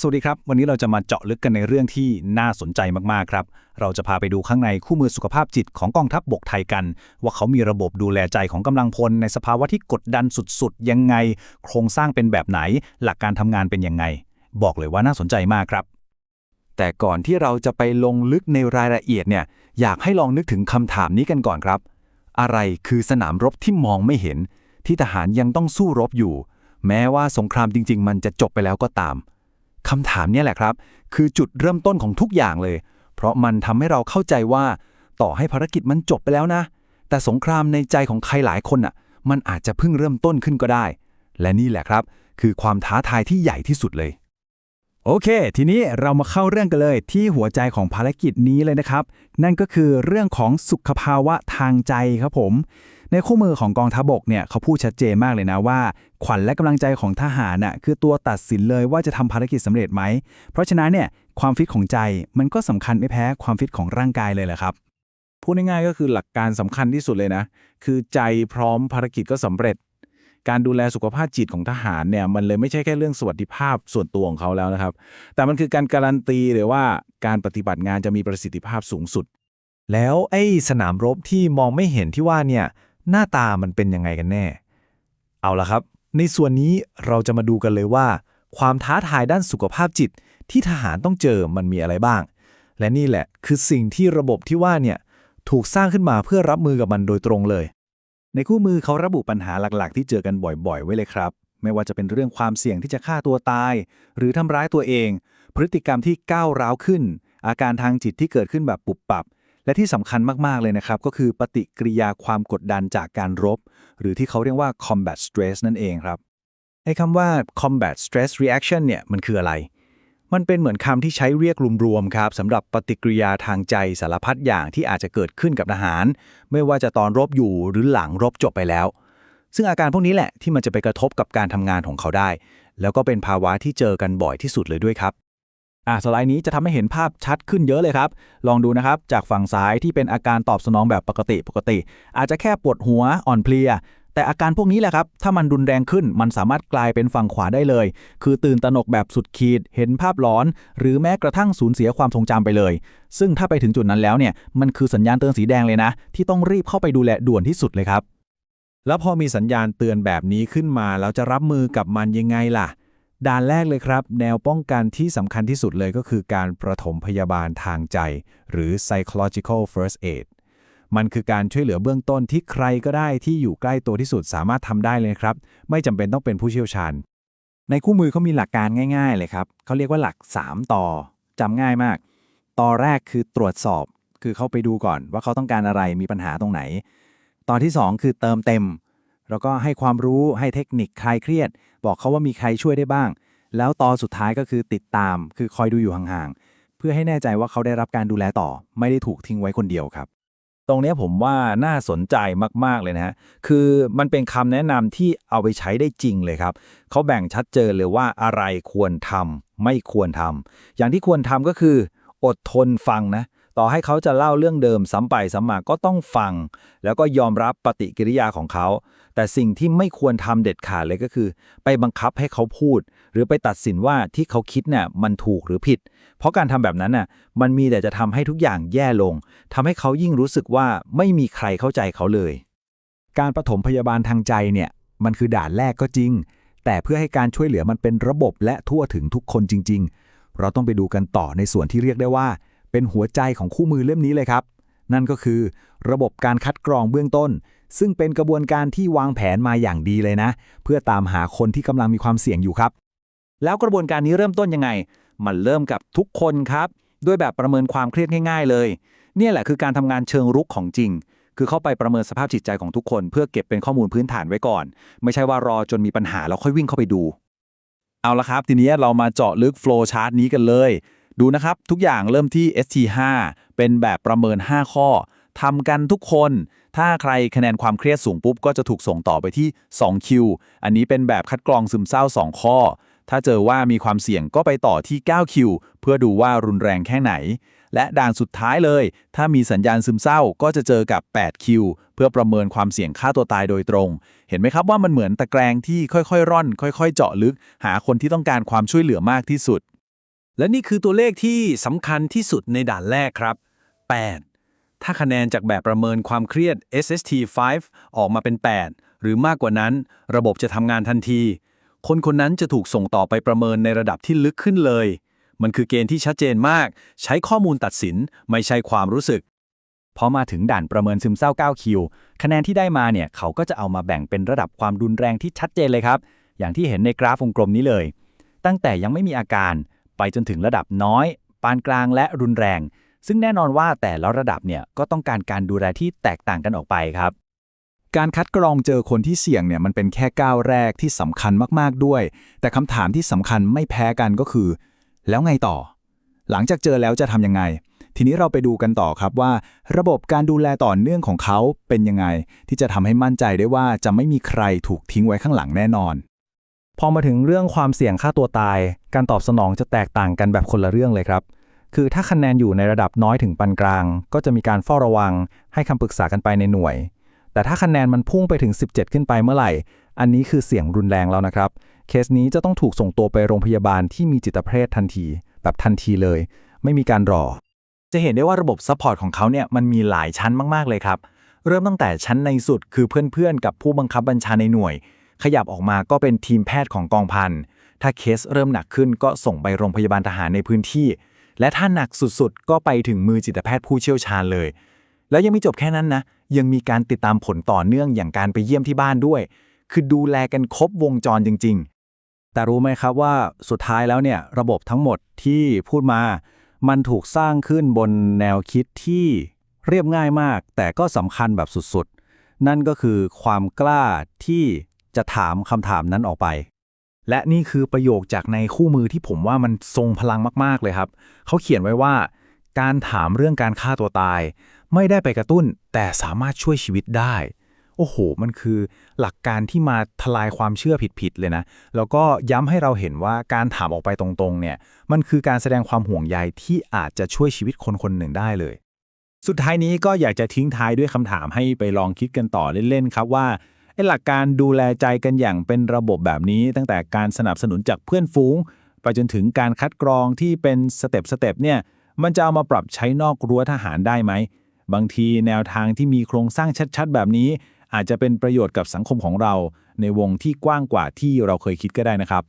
สวัสดีครับ วันนี้เราจะมาเจาะลึกกันในเรื่องที่น่าสนใจมาก ๆ ครับ เราจะพาไปดูข้างในคู่มือสุขภาพจิตของกองทัพบบกไทยกัน ว่าเขามีระบบดูแลใจของกำลังพล ในสภาวะที่กดดันสุด ๆ ยังไง โครงสร้างเป็นแบบไหน หลักการทำงานเป็นยังไง บอกเลยว่าน่าสนใจมากครับ แต่ก่อนที่เราจะไปลงลึกในรายละเอียดเนี่ยอยากให้ลองนึกถึงคำถามนี้กันก่อนครับ อะไรคือสนามรบที่มองไม่เห็น ที่ทหารยังต้องสู้รบอยู่ แม้ว่าสงครามจริง ๆ มันจะจบไปแล้วก็ตาม คำถามนี่แหละครับ คือจุดเริ่มต้นของทุกอย่างเลย เพราะมันทำให้เราเข้าใจว่า ต่อให้ภารกิจมันจบไปแล้วนะ แต่สงครามในใจของใครหลายคนอะ มันอาจจะเพิ่งเริ่มต้นขึ้นก็ได้ และนี่แหละครับ คือความท้าทายที่ใหญ่ที่สุดเลย โอเค ทีนี้เรามาเข้าเรื่องกันเลยที่หัวใจของภารกิจนี้เลยนะครับ นั่นก็คือเรื่องของสุขภาวะทางใจครับผม ในคู่มือของกองทัพบกเนี่ยเขาพูดชัดเจนมากเลยนะว่า ขวัญและกำลังใจของทหารน่ะคือตัวตัดสินเลยว่าจะทำภารกิจสำเร็จไหม เพราะฉะนั้นเนี่ยความฟิตของใจมันก็สำคัญไม่แพ้ความฟิตของร่างกายเลยแหละครับพูดง่ายๆก็คือหลักการสำคัญที่สุดเลยนะ คือใจพร้อมภารกิจก็สำเร็จ การดูแลสุขภาพจิตของทหารเนี่ยมันเลยไม่ใช่แค่เรื่องสวัสดิภาพส่วนตัวของเขาแล้วนะครับ แต่มันคือการการันตีเลยว่าการปฏิบัติงานจะมีประสิทธิภาพสูงสุด แล้วไอ้สนามรบที่มองไม่เห็นที่ว่าเนี่ย หน้าตามันเป็นยังไงกันแน่ เอาละครับ ในส่วนนี้เราจะมาดูกันเลยว่า ความท้าทายด้านสุขภาพจิต ที่ทหารต้องเจอมันมีอะไรบ้าง และนี่แหละคือสิ่งที่ระบบที่ว่าเนี่ยถูกสร้างขึ้นมาเพื่อรับมือกับมันโดยตรงเลย ในคู่มือเขาระบุปัญหาหลักๆ ที่เจอกันบ่อยๆ ไว้เลยครับ ไม่ว่าจะเป็นเรื่องความเสี่ยงที่จะฆ่าตัวตาย หรือทำร้ายตัวเอง พฤติกรรมที่ก้าวร้าวขึ้น อาการทางจิตที่เกิดขึ้นแบบปุบปับ และที่สำคัญมาก ๆ เลยนะครับ ก็คือปฏิกิริยาความกดดันจากการรบ หรือที่เขาเรียกว่า combat stress นั่นเองครับไอ้คำว่า combat stress reaction เนี่ยมันคืออะไร มันเป็นเหมือนคำที่ใช้เรียกรวมๆครับสำหรับปฏิกิริยาทางใจสารพัดอย่างที่อาจจะเกิดขึ้นกับทหาร ไม่ว่าจะตอนรบอยู่หรือหลังรบจบไปแล้ว ซึ่งอาการพวกนี้แหละที่มันจะไปกระทบกับการทำงานของเขาได้ แล้วก็เป็นภาวะที่เจอกันบ่อยที่สุดเลยด้วยครับ อะสไลด์นี้จะทำให้เห็นภาพชัดขึ้นเยอะเลยครับ ลองดูนะครับ จากฝั่งซ้ายที่เป็นอาการตอบสนองแบบปกติปกติ อาจจะแค่ปวดหัวอ่อนเพลีย แต่อาการพวกนี้แหละครับ ถ้ามันรุนแรงขึ้นมันสามารถกลายเป็นฝั่งขวาได้เลย คือตื่นตระหนกแบบสุดขีด เห็นภาพหลอน หรือแม้กระทั่งสูญเสียความทรงจำไปเลย ซึ่งถ้าไปถึงจุดนั้นแล้วเนี่ยมันคือสัญญาณเตือนสีแดงเลยนะ ที่ต้องรีบเข้าไปดูแลด่วนที่สุดเลยครับแล้วพอมีสัญญาณเตือนแบบนี้ขึ้นมาแล้วจะรับมือกับมันยังไงล่ะ ด่านแรกเลยครับ แนวป้องกันที่สำคัญที่สุดเลยก็คือการประถมพยาบาลทางใจ หรือ psychological first aid มันคือการช่วยเหลือเบื้องต้นที่ใครก็ได้ที่อยู่ใกล้ตัวที่สุดสามารถทำได้เลยครับ ไม่จำเป็นต้องเป็นผู้เชี่ยวชาญ ในคู่มือเขามีหลักการง่าย ๆ เลยครับเขาเรียกว่าหลัก 3 ต่อจำง่ายมาก ต่อแรกคือตรวจสอบ คือเขาไปดูก่อนว่าเขาต้องการอะไรมีปัญหาตรงไหน ตอนที่ 2 คือเติมเต็ม แล้วก็ให้ความรู้ให้เทคนิคคลายเครียด บอกเขาว่ามีใครช่วยได้บ้าง แล้วตอนสุดท้ายก็คือติดตาม คือคอยดูอยู่ห่างๆ เพื่อให้แน่ใจว่าเขาได้รับการดูแลต่อ ไม่ได้ถูกทิ้งไว้คนเดียวครับ ตรงนี้ผมว่าน่าสนใจมากๆเลยนะฮะ คือมันเป็นคำแนะนำที่เอาไปใช้ได้จริงเลยครับ เขาแบ่งชัดเจนเลยว่าอะไรควรทำไม่ควรทำอย่างที่ควรทำก็คือ อดทนฟังนะ ต่อให้เขาจะเล่าเรื่องเดิมซ้ำไปซ้ำมาก็ต้องฟัง แล้วก็ยอมรับปฏิกิริยาของเขา แต่สิ่งที่ไม่ควรทำเด็ดขาดเลยก็คือ ไปบังคับให้เขาพูด หรือไปตัดสินว่าที่เขาคิดเนี่ยมันถูกหรือผิด เพราะการทำแบบนั้นน่ะมันมีแต่จะทำให้ทุกอย่างแย่ลงทำให้เขายิ่งรู้สึกว่าไม่มีใครเข้าใจเขาเลย การปฐมพยาบาลทางใจเนี่ยมันคือด่านแรกก็จริง แต่เพื่อให้การช่วยเหลือมันเป็นระบบและทั่วถึงทุกคนจริง ๆ เราต้องไปดูกันต่อในส่วนที่เรียกได้ว่า เป็นหัวใจของคู่มือเล่มนี้เลยครับ นั่นก็คือ ระบบการคัดกรองเบื้องต้น ซึ่งเป็นกระบวนการที่วางแผนมาอย่างดีเลยนะ เพื่อตามหาคนที่กำลังมีความเสี่ยงอยู่ครับ แล้วกระบวนการนี้เริ่มต้นยังไง มันเริ่มกับทุกคนครับ ด้วยแบบประเมินความเครียดง่าย ๆ เลย เนี่ยแหละคือการทำงานเชิงรุกของจริงคือเข้าไปประเมินสภาพจิตใจของทุกคน เพื่อเก็บเป็นข้อมูลพื้นฐานไว้ก่อน ไม่ใช่ว่ารอจนมีปัญหาแล้วค่อยวิ่งเข้าไปดู เอาละครับ ทีนี้เรามาเจาะลึกโฟล์ชาร์ตนี้กันเลย ดูนะครับ ทุกอย่างเริ่มที่ ST5 เป็นแบบประเมิน 5 ข้อทำกันทุกคน ถ้าใครคะแนนความเครียดสูงปุ๊บ ก็จะถูกส่งต่อไปที่ 2 คิว อันนี้เป็นแบบคัดกรองซึมเศร้า 2 ข้อ ถ้าเจอว่ามีความเสี่ยงก็ไปต่อที่ 9 คิว เพื่อดูว่ารุนแรงแค่ไหน และด่านสุดท้ายเลย ถ้ามีสัญญาณซึมเศร้าก็จะเจอกับ 8 คิว เพื่อประเมินความเสี่ยงฆ่าตัวตายโดยตรง เห็นไหมครับว่ามันเหมือนตะแกรงที่ค่อยๆ ร่อน ค่อย ๆ เจาะลึก หาคนที่ต้องการความช่วยเหลือมากที่สุด และนี่คือตัวเลขที่สำคัญที่สุดในด่านแรกครับ 8 ถ้าคะแนนจากแบบประเมินความเครียด SST 5 ออกมาเป็น 8 หรือมากกว่านั้น ระบบจะทำงานทันที คนคนนั้นจะถูกส่งต่อไปประเมินในระดับที่ลึกขึ้นเลย มันคือเกณฑ์ที่ชัดเจนมาก ใช้ข้อมูลตัดสิน ไม่ใช่ความรู้สึก พอมาถึงด่านประเมินซึมเศร้า 9 คิว คะแนนที่ได้มาเนี่ย เขาก็จะเอามาแบ่งเป็นระดับความรุนแรงที่ชัดเจนเลยครับ อย่างที่เห็นในกราฟวงกลมนี้เลย ตั้งแต่ยังไม่มีอาการ ไปจนถึงระดับน้อย ปานกลางและรุนแรง ซึ่งแน่นอนว่าแต่ละระดับเนี่ยก็ต้องการการดูแลที่แตกต่างกันออกไปครับ การคัดกรองเจอคนที่เสี่ยงเนี่ยมันเป็นแค่ก้าวแรกที่สำคัญมากๆด้วย แต่คำถามที่สำคัญไม่แพ้กันก็คือ แล้วไงต่อ หลังจากเจอแล้วจะทำยังไงทีนี้เราไปดูกันต่อครับว่า ระบบการดูแลต่อเนื่องของเขาเป็นยังไง ที่จะทำให้มั่นใจได้ว่าจะไม่มีใครถูกทิ้งไว้ข้างหลังแน่นอน พอมาถึงเรื่องความเสี่ยงค่าตัวตาย การตอบสนองจะแตกต่างกันแบบคนละเรื่องเลยครับ คือถ้าคะแนนอยู่ในระดับน้อยถึงปานกลาง ก็จะมีการเฝ้าระวัง ให้คำปรึกษากันไปในหน่วย แต่ถ้าคะแนนมันพุ่งไปถึง 17 ขึ้นไปเมื่อไหร่ อันนี้คือเสี่ยงรุนแรงแล้วนะครับ เคสนี้จะต้องถูกส่งตัวไปโรงพยาบาลที่มีจิตเภททันที แบบทันทีเลย ไม่มีการรอ จะเห็นได้ว่าระบบซัพพอร์ตของเขาเนี่ยมันมีหลายชั้นมากๆเลยครับ เริ่มตั้งแต่ชั้นในสุดคือเพื่อนๆกับผู้บังคับบัญชาในหน่วย ขยับออกมาก็เป็นทีมแพทย์ของกองพัน ถ้าเคสเริ่มหนักขึ้นก็ส่งไปโรงพยาบาลทหารในพื้นที่ และถ้าหนักสุดๆ ก็ไปถึงมือจิตแพทย์ผู้เชี่ยวชาญเลย แล้วยังไม่จบแค่นั้นนะ ยังมีการติดตามผลต่อเนื่องอย่างการไปเยี่ยมที่บ้านด้วย คือดูแลกันครบวงจรจริง ๆ แต่รู้ไหมครับว่าสุดท้ายแล้วเนี่ยระบบทั้งหมดที่พูดมา มันถูกสร้างขึ้นบนแนวคิดที่เรียบง่ายมาก แต่ก็สำคัญแบบสุดๆ นั่นก็คือความกล้าที่ จะถามคำถามนั้นออกไป และนี่คือประโยคจากในคู่มือที่ผมว่ามันทรงพลังมาก ๆ เลยครับ เขาเขียนไว้ว่า การถามเรื่องการฆ่าตัวตาย ไม่ได้ไปกระตุ้น แต่สามารถช่วยชีวิตได้ โอ้โห มันคือหลักการที่มาทลายความเชื่อผิดๆเลยนะ แล้วก็ย้ำให้เราเห็นว่าการถามออกไปตรงๆ เนี่ย มันคือการแสดงความห่วงใยที่อาจจะช่วยชีวิตคนคนหนึ่งได้เลยสุดท้ายนี้ก็อยากจะทิ้งท้ายด้วยคำถามให้ไปลองคิดกันต่อเล่น ๆ ครับว่า ไอ้หลักการดูแลใจกันอย่างเป็นระบบแบบนี้ ตั้งแต่การสนับสนุนจากเพื่อนฝูง ไปจนถึงการคัดกรองที่เป็นสเต็ปสเต็ปเนี่ยมันจะเอามาปรับใช้นอกรั้วทหารได้ไหม บางทีแนวทางที่มีโครงสร้างชัดๆ แบบนี้ อาจจะเป็นประโยชน์กับสังคมของเรา ในวงที่กว้างกว่าที่เราเคยคิดก็ได้นะครับ